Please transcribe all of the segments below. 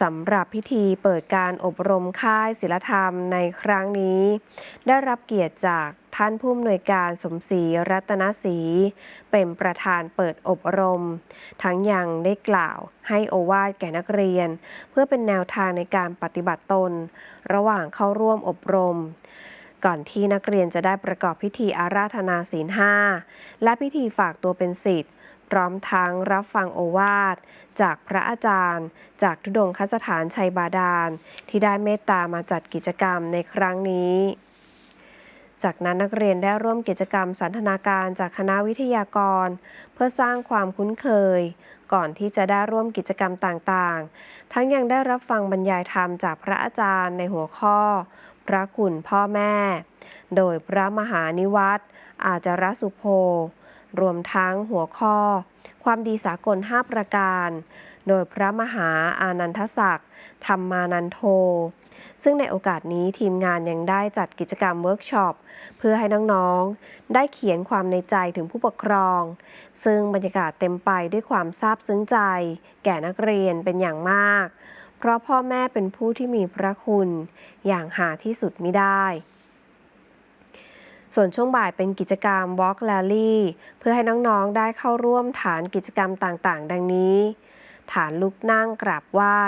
สำหรับพิธีเปิดการอบรมค่ายศิลธรรมในครั้งนี้ ได้รับเกียรติจากท่านผู้อำนวยการสมศรีรัตนศรีเป็นประธานเปิดอบรม ทั้งยังได้กล่าวให้โอวาทแก่นักเรียน เพื่อเป็นแนวทางในการปฏิบัติตน ระหว่างเข้าร่วมอบรม ก่อนที่นักเรียนจะได้ประกอบพิธีอาราธนาศีลห้าและพิธีฝากตัวเป็นศิษย์ พร้อมทั้งรับฟังโอวาท จากพระอาจารย์ จากทุดงคสถานชัยบาดาล ที่ได้เมตตามาจัดกิจกรรมในครั้งนี้จากนั้นนักเรียนได้ร่วมกิจกรรมสันทนาการจากคณะวิทยากร เพื่อสร้างความคุ้นเคย ก่อนที่จะได้ร่วมกิจกรรมต่างๆ ทั้งยังได้รับฟังบรรยายธรรมจากพระอาจารย์ในหัวข้อ พระคุณพ่อแม่ โดยพระมหานิวัตรอาจารสุโภ รวมทั้งหัวข้อ ความดีสากล 5 ประการ โดยพระมหาอานันทศักดิ์ธรรมานันโท ซึ่งในโอกาสนี้ทีมงานยังได้จัดกิจกรรมเวิร์กช็อป เพื่อให้น้องๆ ได้เขียนความในใจถึงผู้ปกครอง ซึ่งบรรยากาศเต็มไปด้วยความซาบซึ้งใจ แก่นักเรียนเป็นอย่างมาก เพราะพ่อแม่เป็นผู้ที่มีพระคุณ อย่างหาที่สุดไม่ได้ ส่วนช่วงบ่ายเป็นกิจกรรม Walk Rally เพื่อให้น้องๆ ได้เข้าร่วมฐานกิจกรรมต่างๆ ดังนี้ ฐานลุกนั่งกราบไหว้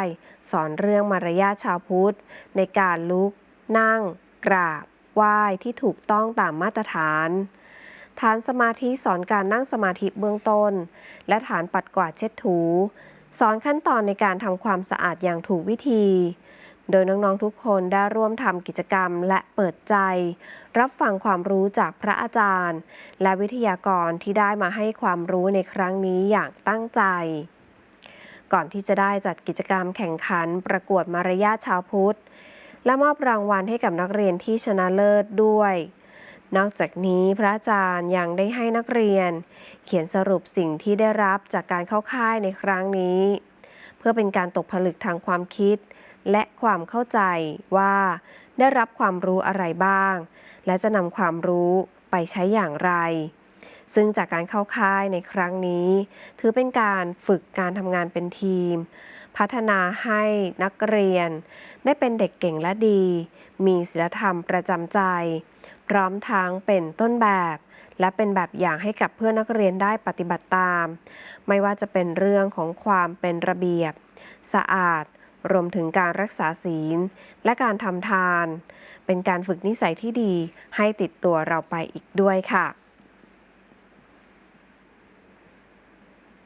สอนเรื่องมารยาทชาวพุทธ ในการลุก นั่ง กราบ ไหว้ที่ถูกต้องตามมาตรฐาน ฐานสมาธิสอนการนั่งสมาธิเบื้องต้น และฐานปัดกวาดเช็ดถู สอนขั้นตอนในการทำความสะอาดอย่างถูกวิธี โดยน้องๆทุกคนได้ร่วมทำกิจกรรมและเปิดใจ รับฟังความรู้จากพระอาจารย์ และวิทยากรที่ได้มาให้ความรู้ในครั้งนี้อย่างตั้งใจ ก่อนที่จะได้จัดกิจกรรมแข่งขันประกวดมารยาทชาวพุทธ และมอบรางวัลให้กับนักเรียนที่ชนะเลิศด้วยนอกจากนี้พระอาจารย์ยังได้ให้นักเรียน เขียนสรุปสิ่งที่ได้รับจากการเข้าค่ายในครั้งนี้ เพื่อเป็นการตกผลึกทางความคิด และความเข้าใจว่าได้รับความรู้อะไรบ้าง และจะนำความรู้ไปใช้อย่างไร ซึ่งจากการเข้าค่ายในครั้งนี้ ถือเป็นการฝึกการทำงานเป็นทีม พัฒนาให้นักเรียน ได้เป็นเด็กเก่งและดี มีศีลธรรมประจำใจ พร้อมทั้งเป็นต้นแบบ และเป็นแบบอย่างให้กับเพื่อนนักเรียนได้ปฏิบัติตาม ไม่ว่าจะเป็นเรื่องของความเป็นระเบียบ สะอาด รวมถึงการรักษาศีล และการทำทาน เป็นการฝึกนิสัยที่ดีให้ติดตัวเราไปอีกด้วยค่ะ